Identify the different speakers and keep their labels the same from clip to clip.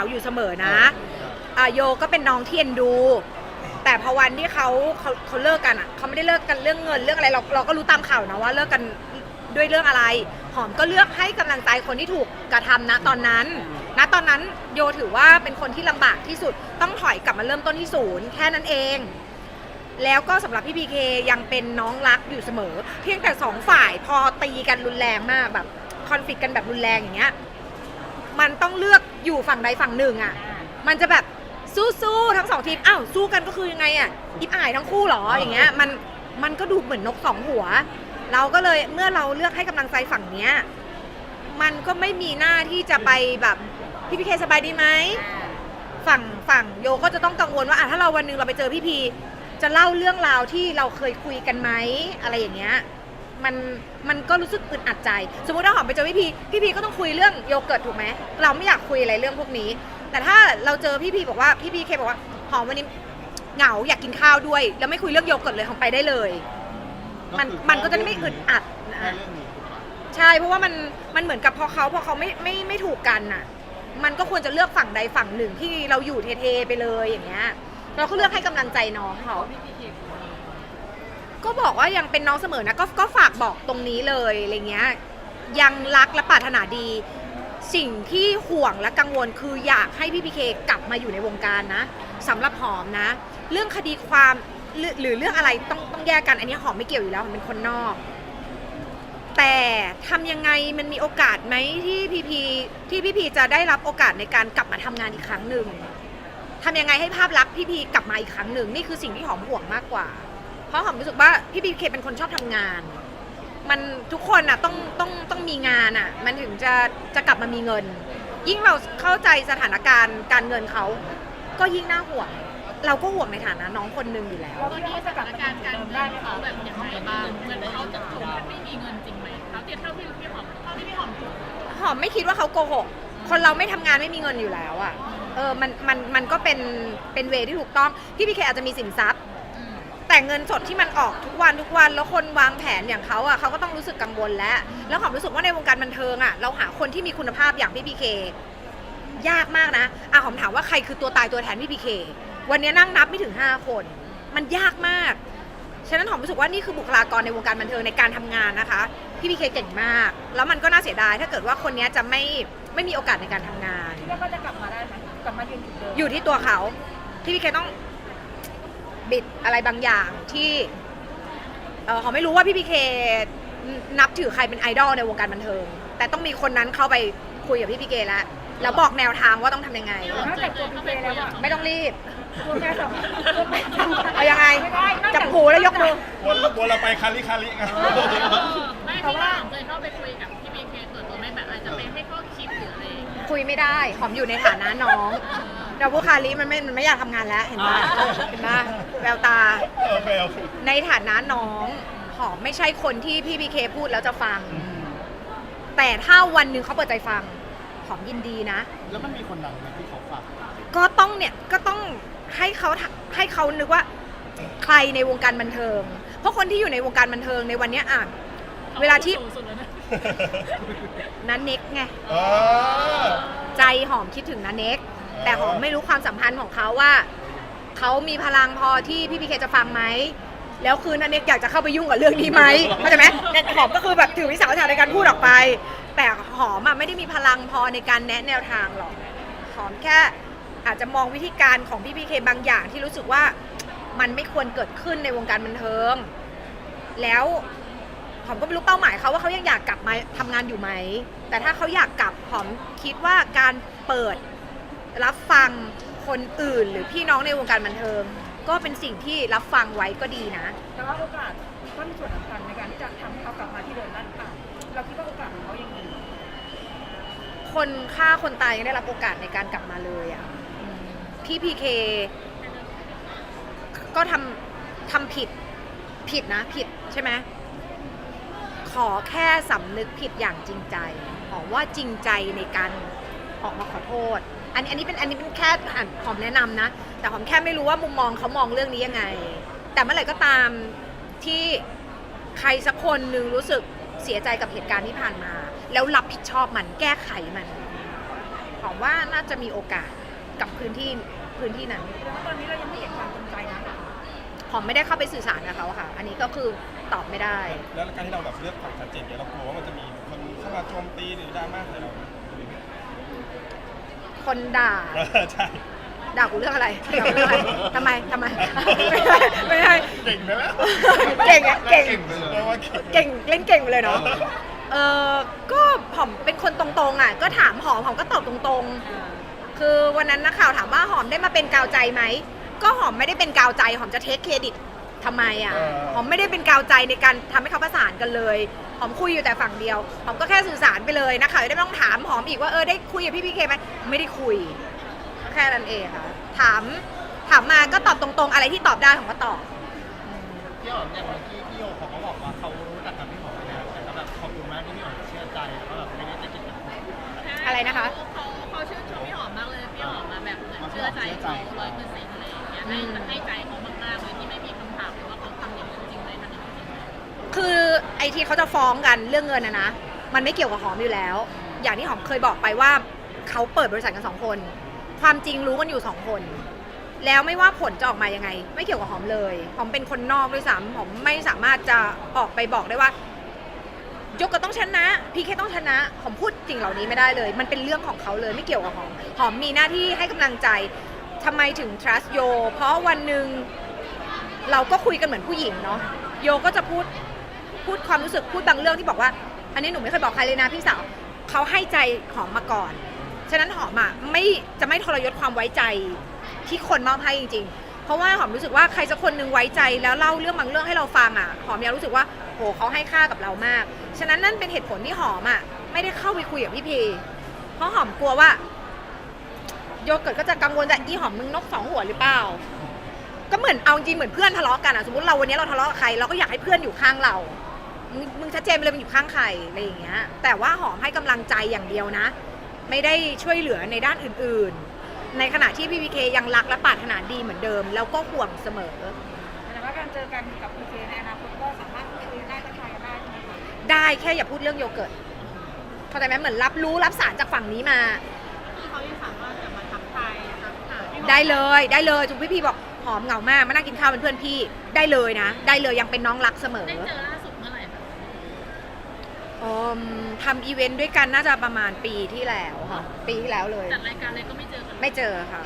Speaker 1: งาๆอยู่เสมอนะอะโยก็เป็นน้องที่เอ็นดู แต่พอวันที่เขาเขาเขาเลิกกันอะเขาไม่ได้เลิกกันเรื่องเงินเรื่องอะไรเราเราก็รู้ตามข่าวนะว่าเลิกกันด้วยเรื่องอะไร หอมก็เลือกให้กำลังใจคนที่ถูกกระทำนะตอนนั้น ณตอนนั้นโยถือว่าเป็นคนที่ลำบากที่สุดต้องถอยกลับมาเริ่มต้นที่ศูนย์แค่นั้นเอง แล้วก็สำหรับพี่พีเคยังเป็นน้องรักอยู่เสมอ เพียงแต่สองฝ่ายพอตีกันรุนแรงมากแบบคอนฟ lict กันแบบรุนแรงอย่างเงี้ย มันต้องเลือกอยู่ฝั่งใดฝั่งหนึ่งอะ มันจะแบบสู้ๆทั้งสองทีมอ้าวสู้กันก็คือยังไงอะอิบอายทั้งคู่เหรออย่างเงี้ยมันมันก็ดูเหมือนนกสองหัว เราก็เลยเมื่อเราเลือกให้กำลังใจฝั่งเนี้ยมันก็ไม่มีหน้าที่จะไปแบบพี่พีเคสบายดีไหมฝั่งฝั่งโยก็จะต้องกังวลว่าอะถ้าเราวันหนึงเราไปเจอพี่พีจะเล่าเรื่องราวที่เราเคยคุยกันไหมอะไรอย่างเงี้ย มันมันก็รู้สึกอึดอัดใจ สมมติถ้าหอมไปเจอพี่พีพี่พีก็ต้องคุยเรื่องโยเกิร์ตถูกไหมเราไม่อยากคุยอะไรเรื่องพวกนี้ แต่ถ้าเราเจอพี่พีบอกว่าพี่พีเคบอกว่าหอมวันนี้เหงาอยากกินข้าวด้วย แล้วไม่คุยเรื่องโยเกิร์ตเลยหอมไปได้เลย มันมันก็จะไม่อึดอัดนะ
Speaker 2: แค่เรื่องนี้
Speaker 1: ใช่เพราะว่ามันมันเหมือนกับพอเขาพอเขาไม่ไม่ไม่ถูกกันน่ะ มันก็ควรจะเลือกฝั่งใดฝั่งหนึ่งที่เราอยู่เทๆไปเลยอย่างเงี้ย เราก็เลือกให้กำลังใจน้องเขา ก็บอกว่ายังเป็นน้องเสมอนะก็ก็ฝากบอกตรงนี้เลยอะไรเงี้ยยังรักและปรารถนาดี สิ่งที่ห่วงและกังวลคืออยากให้พี่พีเคกลับมาอยู่ในวงการนะสำหรับหอมนะ เรื่องคดีความหรือหรือเรื่องอะไรต้องต้องแยกกันอันนี้หอมไม่เกี่ยวอยู่แล้วหอมเป็นคนนอก แต่ทำยังไงมันมีโอกาสไหมที่พีพีที่พี่พีจะได้รับโอกาสในการกลับมาทำงานอีกครั้งหนึ่งทำยังไงให้ภาพลักษณ์พี่พีกลับมาอีกครั้งหนึ่งนี่คือสิ่งที่หอมห่วงมากกว่า เพราะหอมรู้สึกว่าพี่พีเคเป็นคนชอบทำงาน มันทุกคนอะต้องต้องต้องมีงานอะ มันถึงจะจะกลับมามีเงิน ยิ่งเราเข้าใจสถานการณ์การเงินเขาก็ยิ่งน่าห่วง เราก็ห่วงในฐานะน้องคนหนึ่งอยู่แล้ว
Speaker 3: ตอนนี้สถานการณ์การเงินเขาแบบยังไงบ้างเหมือนเขาจะถึงขั้นไม่มีเงินจริงไหมเขาเทียบเท่าที่พี่หอมเท่าที่พี่หอมถูก
Speaker 1: หอมไม่คิดว่าเขาโกหก คนเราไม่ทำงานไม่มีเงินอยู่แล้วอะเออ มัน มัน มันก็เป็น เป็นเวที่ถูกต้อง พี่พีเคอาจจะมีสินทรัพย์ แต่เงินสดที่มันออกทุกวันทุกวันแล้วคนวางแผนอย่างเขาอะเขาก็ต้องรู้สึกกังวลแล้ว แล้วหอมรู้สึกว่าในวงการบันเทิงอะเราหาคนที่มีคุณภาพอย่างพี่พีเคยากมากนะอะหอมถามว่าใครคือตัวตายตัวแทนพี่พีเควันนี้นั่งนับไม่ถึง 5 คน มันยากมากฉะนั้นหอมรู้สึกว่านี่คือบุคลากรในวงการบันเทิงในการทำงานนะคะพี่พีเคเก่งมาก แล้วมันก็น่าเสียดายถ้าเกิดว่าคนนี้จะไม่ไม่มีโอกาสในการทำงาน
Speaker 3: แล้วก็จะกลับมาได้ไหมกลับมายืนจุดเดิม
Speaker 1: อยู่ที่ตัวเขาพี่พีเคต้อง บิดอะไรบางอย่างที่เออเขาไม่รู้ว่าพี่พีเคนับถือใครเป็นไอดอลในวงการบันเทิง แต่ต้องมีคนนั้นเข้าไปคุยกับพี่พีเคแล้วแล้วบอกแนวทางว่าต้องทำยังไง
Speaker 3: นอกจากตัวพี่เจแล้วอะ
Speaker 1: ไม่ต้องรีบ
Speaker 3: ตัวแม่สองตัวแม่สอง
Speaker 1: เอายังไง
Speaker 3: ไม่ได้นอก
Speaker 1: จั
Speaker 3: จา
Speaker 1: บ
Speaker 3: ก
Speaker 1: หูแล้วยกมือ
Speaker 2: วนวนเราไปคาริคาริไง
Speaker 3: ไม่เพราะว่าเคยเข้าไปคุยกับพี่บีเคส่วนตัวไหม่แบบอาจจะไปให้ข้อคิดหรืออะไรอย่างเงี้ย
Speaker 1: คุยไม่ได้ หอมอยู่ในฐานะน้อง เราพูดคาริมันไม่มันไม่อยากทำงานแล้วเห็นปะเห็นปะแววตา
Speaker 2: โอเคโอเค
Speaker 1: ในฐานะน้องหอมไม่ใช่คนที่พี่พีเคพูดแล้วจะฟัง แต่ถ้าวันหนึ่งเขาเปิดใจฟังหอมยินดีนะ
Speaker 2: แล้วมันมีคนดังไหมที่เขาฝาก
Speaker 1: ก็ต้องเนี่ยก็ต้องให้เขาทำให้เขานึกว่าใครในวงการบันเทิง เพราะคนที่อยู่ในวงการบันเทิงในวันเนี้ยอะเวลาที่
Speaker 3: สูงสุดแล้วนะ
Speaker 1: นันเน็กไง
Speaker 2: เออ
Speaker 1: ใจหอมคิดถึงนันเน็ก แต่หอมไม่รู้ความสัมพันธ์ของเขาว่าเขามีพลังพอที่พี่พีเคจะฟังไหมแล้วคือนันเน็กอยากจะเข้าไปยุ่งกับเรื่องนี้ไหมเข้าใจไหมเนี่ยหอมก็คือแบบถือวิสาสะในการพูดออกไป แต่หอมอะไม่ได้มีพลังพอในการแนะแนวทางหรอกหอมแค่อาจจะมองวิธีการของพี่พีเคบางอย่างที่รู้สึกว่ามันไม่ควรเกิดขึ้นในวงการบันเทิง แล้วหอมก็ไม่รู้เป้าหมายเขาว่าเขายังอยากกลับมาทำงานอยู่ไหม แต่ถ้าเขาอยากกลับหอมคิดว่าการเปิด รับฟังคนอื่นหรือพี่น้องในวงการบันเทิง ก็เป็นสิ่งที่รับฟังไว้ก็ดีนะ
Speaker 3: แต่ว่าโอกาสก็มีส่วนสำคัญในการที่จะทำให้เขากลับมาที่เดิมนั่นค่ะเราคิดว่าโอกาสของเขายังมีอยู่
Speaker 1: คนฆ่าคนตายยังได้รับโอกาสในการกลับมาเลยอะ่ะอืมพี่พีเคก็ทำทำผิดผิดนะผิดใช่ไหมขอแค่สำนึกผิดอย่างจริงใจหอมว่าจริงใจในการออกมาขอโทษ อันนี้อันนี้เป็นอันนี้เป็นแค่อ่านหอมแนะนำนะ แต่หอมแค่ไม่รู้ว่ามุมมองเขามองเรื่องนี้ยังไง แต่เมื่อไหร่ก็ตามที่ใครสักคนหนึ่งรู้สึกเสียใจกับเหตุการณ์ที่ผ่านมา แล้วรับผิดชอบมันแก้ไขมันหอมว่าน่าจะมีโอกาสกับพื้นที่พื้นที่นั้น
Speaker 4: ตอนนี้เรายังไม่เห็นความจริงใจนะ
Speaker 1: หอมไม่ได้เข้าไปสื่อสารกับเขาค่ะ อันนี้ก็คือตอบไม่ได้
Speaker 2: แล้วการที่เราแบบเลือกฝั่งชัดเจนเนี่ยเรากลัวว่ามันจะมีคนเข้ามาโจมตีหรือดราม่าใส่เราไหม
Speaker 1: คนด่า
Speaker 2: เออใช่
Speaker 1: ด่ากูเรื่องอะไรด่ากูเรื่องอะไรทำไมทำไม ไม่ใช่ไม่ใช่
Speaker 2: เก่งไปแล้ว
Speaker 1: เก่งอะเก่ง
Speaker 2: ไปเลยว่าเก่ง
Speaker 1: เก่งเล่นเก่งไปเลยเนาะ เออก็หอมเป็นคนตรงๆอะ ก็ถามหอมหอมก็ตอบตรงๆ คือวันนั้นนักข่าวถามว่าหอมได้มาเป็นกาวใจไหม ก็หอมไม่ได้เป็นกาวใจหอมจะเทคเครดิต ทำไมอะหอมไม่ได้เป็นกาวใจในการทำให้เขาประสานกันเลยหอมคุยอยู่แต่ฝั่งเดียวหอมก็แค่สื่อสารไปเลยนักข่าวจะได้ไม่ต้องถามหอมอีกว่าเออได้คุยกับพี่พีเคไหมไม่ได้คุย แค่นั้นเองค่ะ ถามถามมาก็ตอบตรงๆ อะไรที่ตอบได้หอมก็ตอบ
Speaker 5: พี่หอมอย่างเมื่อกี้พี่โยเขาก็บอกว่าเขารู้จักกับพี่หอมแล้วแต่ก็แบบขอบคุณมากที่พี่หอมเชื่อใจแล้วก็แบบไม่ได้จะกินกับผม
Speaker 1: อะไรนะคะ
Speaker 3: เขาเขาชื่นชมพี่หอมมากเลย พี่หอมมาแบบเหมือนเชื่อใจเขาร้อยเปอร์เซ็นต์อะไรอย่างเงี้ยให้ให้ใจเขา ไอที่
Speaker 1: เขาจะฟ้องกันเรื่องเงินนะนะ มันไม่เกี่ยวกับหอมอยู่แล้ว อย่างที่หอมเคยบอกไปว่าเขาเปิดบริษัทกันสองคน ความจริงรู้กันอยู่สองคน แล้วไม่ว่าผลจะออกมายังไง ไม่เกี่ยวกับหอมเลย หอมเป็นคนนอกด้วยซ้ำหอมไม่สามารถจะออกไปบอกได้ว่ายกก็ต้องชนะ พีเคต้องชนะ หอมพูดสิ่งเหล่านี้ไม่ได้เลย มันเป็นเรื่องของเขาเลยไม่เกี่ยวกับหอม หอมมีหน้าที่ให้กำลังใจทำไมถึง trust โย เพราะวันหนึ่งเราก็คุยกันเหมือนผู้หญิงเนาะ โยก็จะพูด พูดความรู้สึกพูดบางเรื่องที่บอกว่า อันนี้หนูไม่เคยบอกใครเลยนะพี่สาวเขาให้ใจหอมมาก่อน ฉะนั้นหอมอะไม่จะไม่ทรยศความไว้ใจที่คนมอบให้จริงๆ เพราะว่าหอมรู้สึกว่าใครสักคนหนึ่งไว้ใจแล้วเล่าเรื่องบางเรื่องให้เราฟังอะหอมยังรู้สึกว่าโหเขาให้ค่ากับเรามาก ฉะนั้นนั่นเป็นเหตุผลที่หอมอะไม่ได้เข้าไปคุยกับพี่เพีเพราะหอมกลัวว่าโยเกิร์ตก็จะกังวลจะอีหอมมึงนกสองหัวหรือเปล่า ก็เหมือนเอาจริงเหมือนเพื่อนทะเลาะกันอะสมมติเราวันนี้เราทะเลาะกับใครเราก็อยากให้เพื่อนอยู่ข้างเรา มึงมึงชัดเจนไปเลยมึงอยู่ข้างใครอะไรอย่างเงี้ย แต่ว่าหอมให้กำลังใจอย่างเดียวนะ ไม่ได้ช่วยเหลือในด้านอื่นๆ ในขณะที่พี่พีเคยังรักและปรารถนาดีเหมือนเดิม แล้วก็ห่วงเสมอ
Speaker 4: แต่ว่าการเจอกันกับพีเคในอนาคตก็สามารถคุยได้ทักทายกันได้ใช่ไหมคะ
Speaker 1: ได้แค่อย่าพูดเรื่องโยเกิร์ตเข้าใจไหมเหมือนรับรู้รับสารจากฝั่งนี้มา
Speaker 3: ที่เขายังสามารถจะมาทักทายทักหาพี่หอม
Speaker 1: ได้เลยได้เลยจุ๊พี่พีบอกหอมเหงามากมานั่งกินข้าวเป็นเพื่อนพี่ได้เลยนะ ได้เลยยังเป็นน้องรักเสมอ
Speaker 3: ได้เจอล่าสุดเมื่อไหร่คะ
Speaker 1: อืมทำอีเวนต์ด้วยกันน่าจะประมาณปีที่แล้วค่ะ ปีที่แล้วเลย
Speaker 3: จัดรายการเลยก็ไม่เจอกัน
Speaker 1: ไม่เจอค่ะ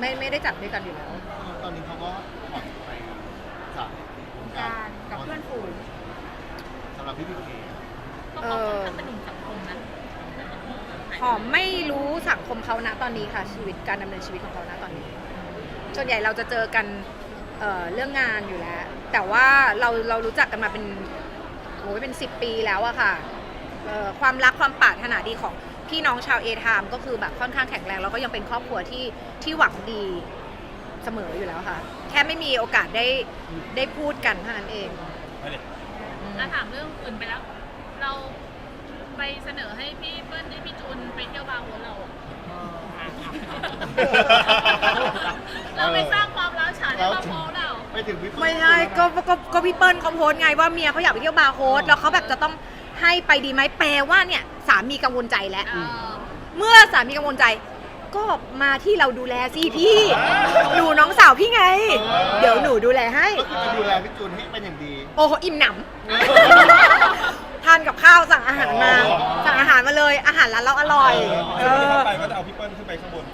Speaker 1: ไม่ไม่ได้จัดด้วยกันอยู่แล้ว
Speaker 5: ตอนนี้เขาก็ออกไปจากวง
Speaker 4: การกับเพื่อนฝูง
Speaker 5: สำหรับพี่พีเค
Speaker 3: เพราะเขาค่อนข้างเป็นหนุ่มสังคมนะ
Speaker 1: หอมไม่รู้สังคมเขาณตอนนี้ค่ะ ชีวิตการดำเนินชีวิตของเขาณตอนนี้ ส่วนใหญ่เราจะเจอกันเอ่อเรื่องงานอยู่แล้ว แต่ว่าเราเรารู้จักกันมาเป็น โอ้ยเป็นสิบปีแล้วอะค่ะเอ่อความรักความปรารถนาดีของพี่น้องชาวเอทามก็คือแบบค่อนข้างแข็งแรงแล้วก็ยังเป็นครอบครัวที่ที่หวังดีเสมออยู่แล้วค่ะ แค่ไม่มีโอกาสได้ได้พูดกันเท่านั้นเอง
Speaker 2: ไปดิ
Speaker 3: ถ้าถามเรื่องอื่นไปแล้ว เราไปเสนอให้พี่เปิ้ลให้พี่จูนไปเที่ยวบาร์โฮสเราอะเราไปสร้างความร้าวฉานในบาร์โฮสเรา
Speaker 5: ไปถึงพี่
Speaker 1: ไม่ใช่ก็ก็ก็พี่เปิ้ลเขาโพสต์ไงว่าเมียเขาอยากไปเที่ยวบาร์โฮสแล้วเขาแบบจะต้องให้ไปดีไหมแปลว่าเนี่ยสามีกังวลใจแล้ว
Speaker 3: เออ
Speaker 1: เมื่อสามีกังวลใจ ก็มาที่เราดูแลสิพี่ดูน้องสาวพี่ไง เดี๋ยวหนูดูแลให้
Speaker 5: ก็คือจะดูแลพี่จูนให้เป็นอย่างดี
Speaker 1: โอ้โหอิ่มหนำ ทานกับข้าวสั่งอาหารมาสั่งอาหารมาเลยอาหารร้านเราอร่อย เอ
Speaker 2: ซึ่งที่
Speaker 1: อ
Speaker 2: เข้าไปก็จะเอาพี่เปิ้ลขึ้นไปข้างบน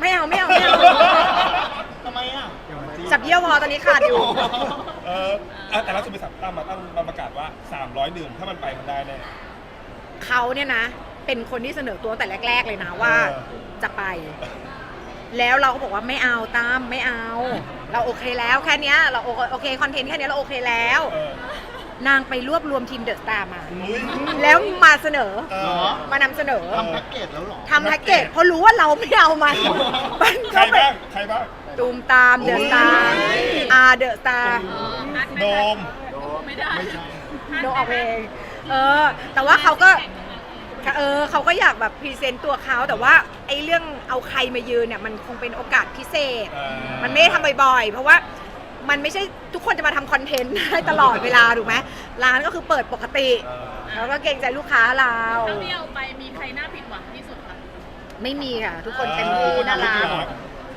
Speaker 1: ไม่เอาไม่เอาไม่เอา
Speaker 5: ทำไมอะ
Speaker 1: จับเยี่ยวพอตอนนี้ขาดอยู่
Speaker 2: เอออะแต่ล่าสุดบริษัทตั้งมาตั้งมาประกาศว่า 300ดื่มถ้ามันไปมันได้แน่
Speaker 1: เขาเนี่ยนะ เป็นคนที่เสนอตัวแต่แรก ๆ เลยนะว่า
Speaker 2: เออ
Speaker 1: จะไป แล้วเราก็บอกว่าไม่เอาตามไม่เอา เราโอเคแล้วแค่เนี้ยเราโอโอเคคอนเทนต์แค่เนี้ยเราโอเคแล้ว
Speaker 2: เออนา
Speaker 1: งไปรวบรวมทีมเดอะสตาร์มา
Speaker 2: อุ้ย
Speaker 1: แล้วมาเสนอ
Speaker 2: เอ
Speaker 5: เหร
Speaker 2: อ
Speaker 5: อ
Speaker 1: มานำเสนอ
Speaker 5: ทำแพ็กเกจแล้วเหรอ
Speaker 1: ทำแพ็กเกจเพราะรู้ว่าเราไม่เอามันมัน
Speaker 2: ใคร
Speaker 1: ก็ไป
Speaker 2: บ้างใครบ้าง
Speaker 1: ตูมตามเดอะสตาร์
Speaker 2: โอ้ย
Speaker 1: อาเดอะสตาร์
Speaker 3: เออนัด
Speaker 2: โด
Speaker 3: ไม่ได้
Speaker 2: ม
Speaker 3: ไม่ได้
Speaker 5: ไม่ใช่
Speaker 1: โดออกเองเออ แต่ว่าเขาก็เออเขาก็อยากแบบพรีเซนต์ตัวเขาแต่ว่าไอ้เรื่องเอาใครมายืนเนี่ยมันคงเป็นโอกาสพิเศษ
Speaker 2: เออ
Speaker 1: มันไม่ได้ทำบ่อยๆ เพราะว่ามันไม่ใช่ทุกคนจะมาทำคอนเทนต์ได้ตลอดเวลาถูกไหมร้านก็คือเปิดปกติ
Speaker 2: เออ
Speaker 1: แล้วก็เกรงใจลูกค้าเรา
Speaker 3: เท่าที่เอาไปมีใครน่าผิดหวังที่สุดคะ
Speaker 1: โไม่มีค่ะ ทุกคนเต็มที่น่ารัก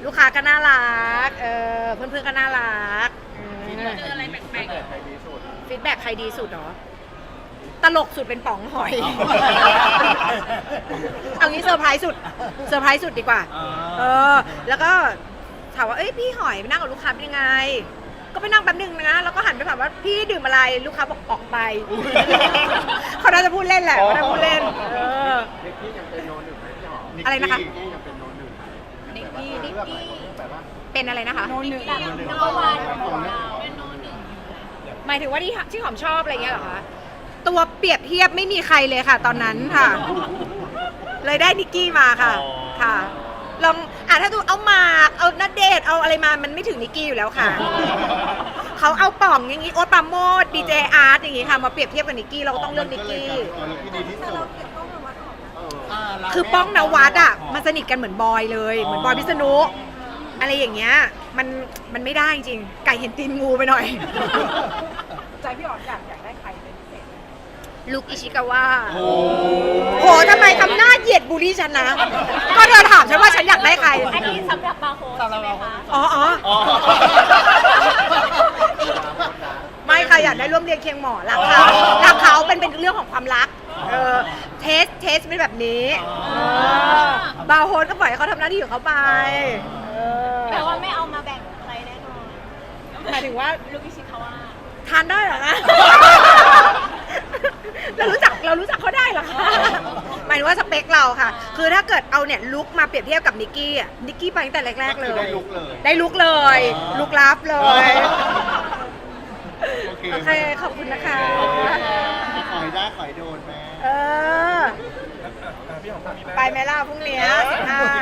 Speaker 1: ลูกค้าก็น่ารัก เออเพื่อนๆก็น่ารักอืม
Speaker 3: เจออะไรแปลกๆ
Speaker 1: ฟีดแบ็กใครดีสุดเหรอตลกสุดเป็นป๋องหอย เอางี้เซอร์ไพรส์สุด เซอร์ไพรส์สุดดีกว่า
Speaker 5: อ่า
Speaker 1: เออ แล้วก็ถามว่า เอ้ยพี่หอยไปนั่งกับลูกค้าเป็นยังไง ก็ไปนั่งแป๊บนึงนะ แล้วก็หันไปถามว่าพี่ดื่มอะไร ลูกค้าบอกออกไป เขาน่าจะพูดเล่นแหละเขาน่าจะพูดเล่น เอออะไรนะคะ
Speaker 4: นิ กกี้นิกกี้
Speaker 1: เป็นอะไรนะคะ
Speaker 4: โนหนึ่ง
Speaker 3: นัมเบอร์วันของเราเป็นโนหนึ่ง
Speaker 1: หมายถึงว่าที่ที่หอมชอบอะไรเงี้ยเหรอคะ ตัวเปรียบเทียบไม่มีใครเลยค่ะ ตอนนั้นค่ะ เลยได้นิกกี้มาค่ะ
Speaker 5: อ๋อ
Speaker 1: ค่ะ ลองอะถ้าดูเอาหมากเอานัดเดทเอาอะไรมา มันไม่ถึงนิกกี้อยู่แล้วค่ะ เขาเอาป่องอย่างงี้โอ๊ตปราโมดดีเจอาร์ตอย่างงี้ค่ะ มาเปรียบเทียบกับนิกกี้เราก็ต้องเลือกนิกกี้
Speaker 5: ตัวนิกกี้ดีที่สุดา
Speaker 1: คือป้องนวัดอะมันสนิทกันเหมือนบอยเลย เหมือนบอยพิษณุอะไรอย่างเงี้ยมันมันไม่ได้จริงไก่เห็นตีนงูไปหน่อย
Speaker 4: ใจพี่หอมอยากอยากได้ใครเป็นพิเศษ
Speaker 1: ลูกอิชิกาวะ
Speaker 5: โอ้
Speaker 1: โหทำไมทำหน้าเหยียดบูลลี่ฉันนะ ก็เธอถามฉันว่าฉันอยากได้ใคร
Speaker 3: อันนี้สำหรับบาร์โฮส
Speaker 5: สำหรับ
Speaker 3: ใช่ไหม
Speaker 5: เรา
Speaker 3: คะ
Speaker 1: อ๋ออ๋อ
Speaker 5: อ๋อ
Speaker 1: ไม่ค่ะอยากได้ร่วมเรียนเคียงหมอรักเขารักเขาเป็นเป็นเรื่องของความรัก เออ เทสเทสเป็นแบบนี้เออบาร์โฮสก็ปล่อยให้เขาทำหน้าที่ของเขาไปเออ
Speaker 3: แปลว่าไม่เอามาแบ่งใครแน่นอน
Speaker 1: หมายถึงว่า
Speaker 3: ลูกอิชิคาวะ
Speaker 1: ทานได้เหรอคะ เรารู้จักเรารู้จักเขาได้เหรอคะ หมายถึงว่าสเปคเราค่ะ คือถ้าเกิดเอาเนี่ยลุกมาเปรียบเทียบกับนิกกี้อะ นิกกี้ไปตั้งแต่แรก ๆ เลย
Speaker 5: ได้ลุกเลย
Speaker 1: ได้ลุกเลย
Speaker 5: อ๋อ
Speaker 1: ลุกลับเลย
Speaker 5: โอเค
Speaker 1: โอเค ขอบคุณนะคะ
Speaker 5: ขอยได้ขอยโดนแม่
Speaker 1: เออ
Speaker 2: พี่หอมมีไหม
Speaker 1: ไปไหมล่ะพรุ่งเนี้ย15